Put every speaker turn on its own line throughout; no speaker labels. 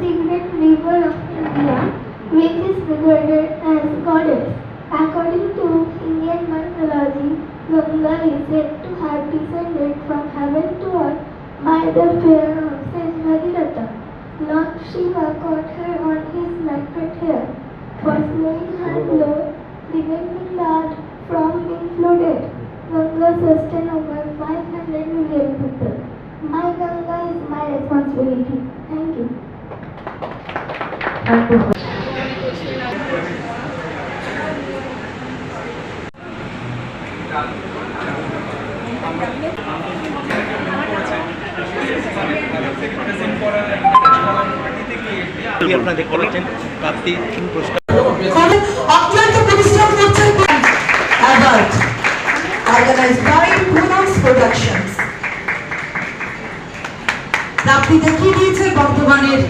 sacred river of India, which is regarded as goddess. According to Indian mythology, Ganga is said to have descended from heaven to earth by the fear of sage Bhagirath. Lord Shiva caught her on his leopard hair for slaying her blow, preventing the earth from being flooded. Ganga sustained over 500 million people. My Ganga is my responsibility. Thank you.
কি আপনারা দেখতে প্রাপ্তি পুরস্কার
অক্লান্ত করছেন দেখিয়ে দিয়েছে বর্তমানের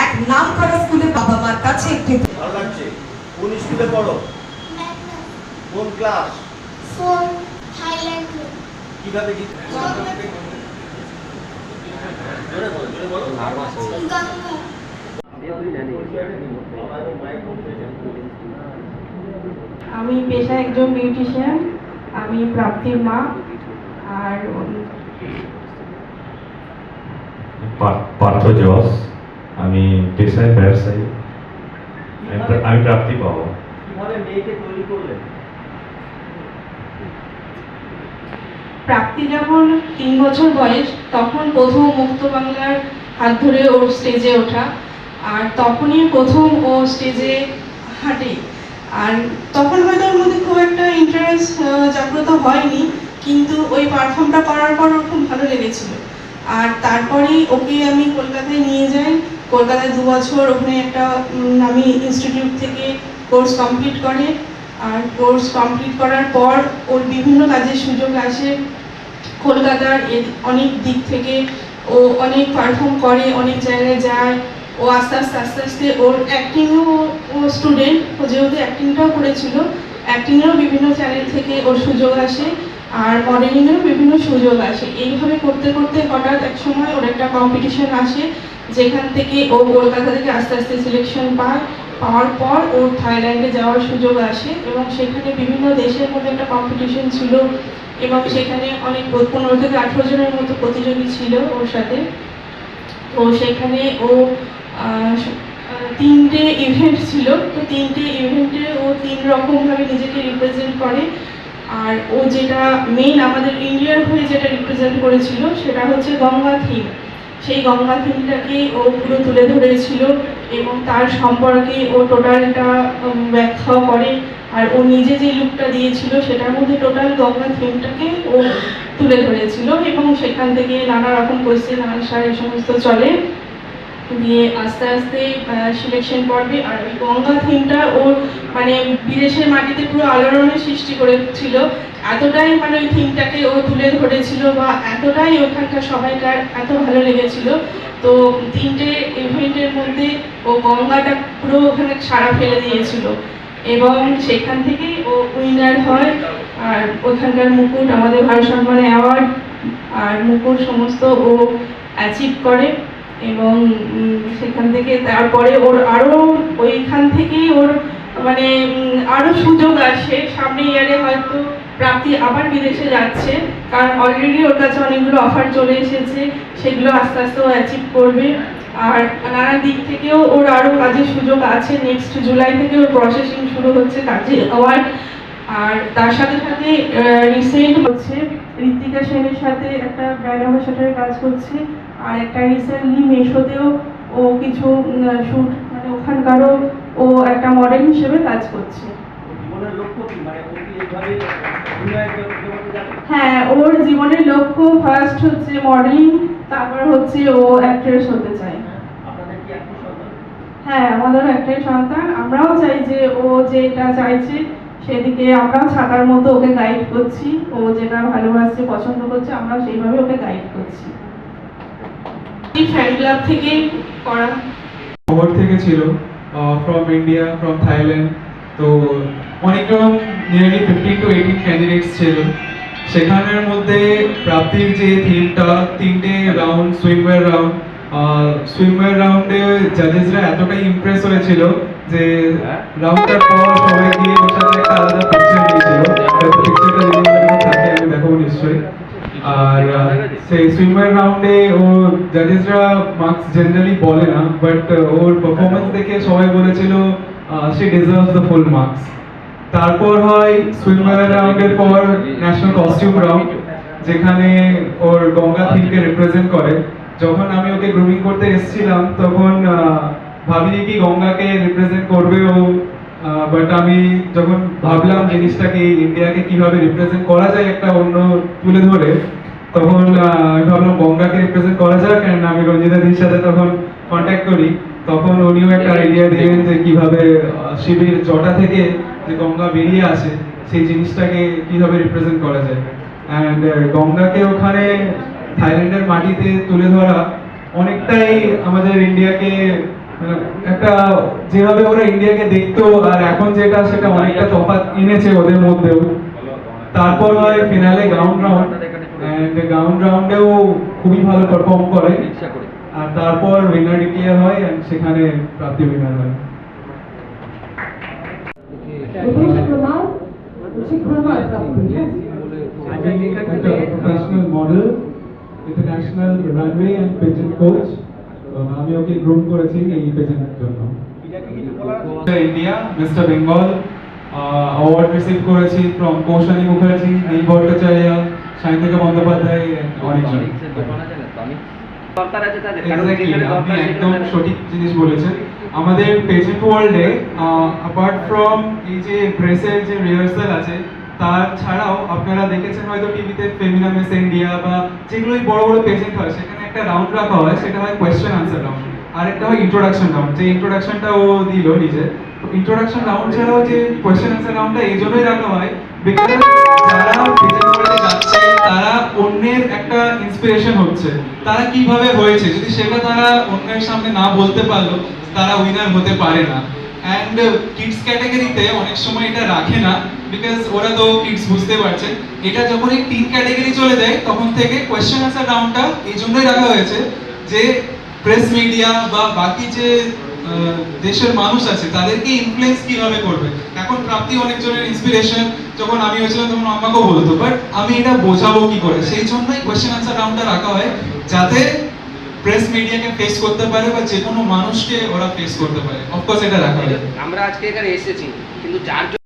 এক নাম করা কাছে একটি।
ভালো লাগছে? কোন স্কুলে পড়ো? কোন ক্লাস. কীভাবে কি? জোরে বলো জোরে বলো।
Ganga.
আমি পেশায় একজন বিউটিশিয়ান আমি প্রাপ্তির মা আর
পার্থ জস আমি পেশায় ব্যবসায়ী। আমি প্রাপ্তি পাবো।
প্রাপ্তি যখন তিন বছর বয়স তখন প্রথম মুক্ত বাংলার হাত ধরে ওর স্টেজে ওঠা। আর তখনই প্রথম ও স্টেজে হাঁটে। আর তখন হয়তো ওর মধ্যে খুব একটা ইন্টারেস্ট জাগ্রত হয়নি কিন্তু ওই পারফর্মটা করার পর ওর খুব ভালো লেগেছিল। আর তারপরেই ওকে আমি কলকাতায় নিয়ে যাই। কলকাতায় দু বছর ওখানে একটা নামি ইনস্টিটিউট থেকে কোর্স কমপ্লিট করে। আর কোর্স কমপ্লিট করার পর ওর বিভিন্ন কাজের সুযোগ আসে কলকাতার অনেক দিক থেকে। ও অনেক পারফর্ম করে, অনেক জায়গায় যায়। ও আস্তে আস্তে আস্তে আস্তে ওর অ্যাক্টিংও ও স্টুডেন্ট ও যেহেতু অ্যাক্টিংটাও করেছিল অ্যাক্টিংয়েরও বিভিন্ন চ্যানেল থেকে ওর সুযোগ আসে। আর মডেলিংয়েরও বিভিন্ন সুযোগ আসে। এইভাবে করতে করতে হঠাৎ এক সময় ওর একটা কম্পিটিশন আসে। যেখান থেকে ও কলকাতা থেকে আস্তে আস্তে সিলেকশন পায়, পাওয়ার পর ওর থাইল্যান্ডে যাওয়ার সুযোগ আসে এবং সেখানে বিভিন্ন দেশের মধ্যে একটা কম্পিটিশন ছিল এবং সেখানে অনেক পনেরো থেকে আঠেরো জনের মতো প্রতিযোগী ছিল ওর সাথে। তো সেখানে ও তিনটে ইভেন্ট ছিল। তো তিনটে ইভেন্টে ও তিন রকমভাবে নিজেকে রিপ্রেজেন্ট করে। আর ও যেটা মেইন আমাদের ইন্ডিয়ার হয়ে যেটা রিপ্রেজেন্ট করেছিল সেটা হচ্ছে গঙ্গা থিম সেই গঙ্গা থিমটাকে ও পুরো তুলে ধরেছিল এবং তার সম্পর্কে ও টোটালটা ব্যাখ্যা করে। আর ও নিজে যে লুকটা দিয়েছিল, সেটার মধ্যে টোটাল গঙ্গা থিমটাকে ও তুলে ধরেছিল এবং সেখান থেকে নানা রকম কোয়েশ্চেন আনসার এই সমস্ত চলে। দিয়ে আস্তে আস্তে সিলেকশন পর্বে আর ওই গঙ্গা থিমটা ওর মানে বিদেশের মাটিতে পুরো আলোড়নের সৃষ্টি করেছিল। এতটাই মানে ওই থিমটাকে ও তুলে ধরেছিল বা এতটাই ওখানকার সবাইকার এত ভালো লেগেছিল। তো তিনটে ইভেন্টের মধ্যে ও গঙ্গাটা পুরো ওখানে সারা ফেলে দিয়েছিল। এবং সেখান থেকে ও উইনার হয় আর ওখানকার মুকুট, আমাদের ভারত সম্মানে অ্যাওয়ার্ড, আর মুকুট সমস্ত ও অ্যাচিভ করে। এবং সেখান থেকে তারপরে ওর আরও ওইখান থেকেই ওর মানে আরও সুযোগ আসে। সামনে ইয়ারে হয়তো প্রাপ্তি আবার বিদেশে যাচ্ছে, কারণ অলরেডি ওর কাছে অনেকগুলো অফার চলে এসেছে, সেগুলো আস্তে আস্তে ও অ্যাচিভ করবে। আর নানা দিক থেকেও ওর আরও কাজের সুযোগ আছে। নেক্সট জুলাই থেকে ওর প্রসেসিং শুরু হচ্ছে কাজে অ্যাওয়ার্ড আর তার সাথে সাথে রিসেন্ট হচ্ছে ঋতিকা সেনের সাথে একটা ব্র্যান্ড অ্যাম্বাসাডারের কাজ করছে আর একটা রিসেন্টলি মেশোতেও ও কিছু শ্যুট মানে ওখানকারও ও একটা মডেল হিসেবে কাজ করছে। হ্যাঁ ওর জীবনের লক্ষ্য ফার্স্ট হচ্ছে মডেলিং তারপর হচ্ছে ও অ্যাক্ট্রেস হতে চায়। হ্যাঁ আমাদেরও একটাই সন্তান। আমরাও চাই যে ও যেটা চাইছে সেদিকে আমরাও ছাতার মতো ওকে গাইড করছি। ও যেটা ভালোবাসছে পছন্দ করছে আমরাও সেইভাবে ওকে গাইড করছি। ফ্যান ক্লাব থেকে করা।
খবর থেকে ছিল ফ্রম ইন্ডিয়া ফ্রম থাইল্যান্ড তো অনেক রকম nearly fifteen to eighteen candidates ছিল। সেখানের মধ্যে প্রাপ্তির যে থিমটা, তিনটে রাউন্ড সুইমওয়ার রাউন্ড সুইমার রাউন্ডে জাজেসরা এতটাই ইমপ্রেস হয়েছিল যে রাউন্ডটার পর সবাই গিয়ে ওর সাথে একটা আলাদা পিকচার নিয়েছিল। পিকচারটা যদি থাকে, আমি দেখাবো নিশ্চয়ই। আর সেই সুইমার রাউন্ডে ও জাজেসরা মার্কস জেনারেলি বলে না বাট ওর পারফরমেন্স দেখে সবাই বলেছিল সে ডিজার্ভস দ্য ফুল মার্কস তারপর হয় সুইমার রাউন্ডের পর ন্যাশনাল কস্টিউম রাউন্ড যেখানে ওর গঙ্গা থিমকে রিপ্রেজেন্ট করে। যখন আমি ওকে গ্রুমিং করতে এসেছিলাম, তখন ভাবিনি কি গঙ্গাকে রিপ্রেজেন্ট করবে ও? বাট আমি যখন ভাবলাম জিনিসটাকে ইন্ডিয়াকে কীভাবে রিপ্রেজেন্ট করা যায় একটা অন্য তুলে ধরে, তখন আমি ভাবলাম গঙ্গাকে রিপ্রেজেন্ট করা যায় কেন আমি রঞ্জিতা দির সাথে তখন কন্ট্যাক্ট করি। তখন উনিও একটা আইডিয়া দিলেন যে কীভাবে শিবের জটা থেকে যে গঙ্গা বেরিয়ে আসে সেই জিনিসটাকে কীভাবে রিপ্রেজেন্ট করা যায়। অ্যান্ড গঙ্গাকে ওখানে থাইল্যান্ডের মাটিতে তুলে ধরা অনেকটাই আমাদের ইন্ডিয়াকে মানে একটা যেভাবে ওরা ইন্ডিয়াকে দেখতো আর এখন যেটা সেটা অনেকটা তফাৎ এনেছে ওদের মধ্যেও। তারপর হয় finale ground round and ground রাউন্ডেও খুবই ভালো পারফর্ম করে। আর তারপর উইনার ডিক্লেয়ার হয় অ্যান্ড সেখানে প্রাপ্তি উইনার হয়। আমি professional model international runway and pageant coach আমি ওকে গ্রুম করেছি এই পেজেন্টের জন্য। India mister Bengal award receive করেছি ফ্রম কৌশানী মুখার্জি নীল ভট্টাচার্য সাহিত্যিকা বন্দ্যোপাধ্যায় অনেকজন আপনি একদম সঠিক জিনিস বলেছেন। আমাদের পেজেন্ট ওয়ার্ল্ডে অ্যাপার্ট ফ্রম এই যে ড্রেসের যে রিহার্সাল আছে তার ছাড়াও আপনারা দেখেছেন হয়তো টিভিতে ফেমিনা মিস ইন্ডিয়া বা যেগুলো এই বড় বড় পেজেন্ট হয় সেখানে একটা রাউন্ড রাখা হয় সেটা হয় কোয়েশ্চেন আনসার রাউন্ড আর একটা হয় ইন্ট্রোডাকশন রাউন্ড যে ইন্ট্রোডাকশনটা ও দিল নিজে। ইন্ট্রোডাকশন রাউন্ড ছাড়াও যে কোয়েশ্চেন আনসার রাউন্ডটা এই জন্যই রাখা হয় বিকজ যারা পেজেন্ট ওয়ার্ল্ডে তারা অন্যের একটা ইন্সপিরেশন হচ্ছে। তারা কীভাবে হয়েছে? যদি সেটা তারা অন্যের সামনে না বলতে পারল, তারা উইনার হতে পারে না। অ্যান্ড কিডস ক্যাটাগরিতে অনেক সময় এটা রাখে না বিকজ ওরা তো কিডস বুঝতে পারছে। এটা যখন এই তিন ক্যাটাগরি চলে যায়, তখন থেকে কোয়েশ্চেন আনসার রাউন্ডটা এই জন্যই রাখা হয়েছে যে প্রেস মিডিয়া বা বাকি যে দেশের মানুষ আছে, তাদেরকে ইনফ্লুয়েন্স কীভাবে করবে? এখন প্রাপ্তি অনেকজনের ইন্সপিরেশন যখন আমি হয়েছিলাম, তখন আমাকেও বলতো, বাট আমি এটা বোঝাবো কি করে? সেই জন্যই কোয়েশ্চেন আনসার রাউন্ডটা রাখা হয়, যাতে প্রেস মিডিয়াকে ফেস করতে পারে বা যে কোনো মানুষকে ওরা ফেস করতে পারে। অফকোর্স এটা রাখা হয়।
আমরা আজকে এখানে এসেছি, কিন্তু যার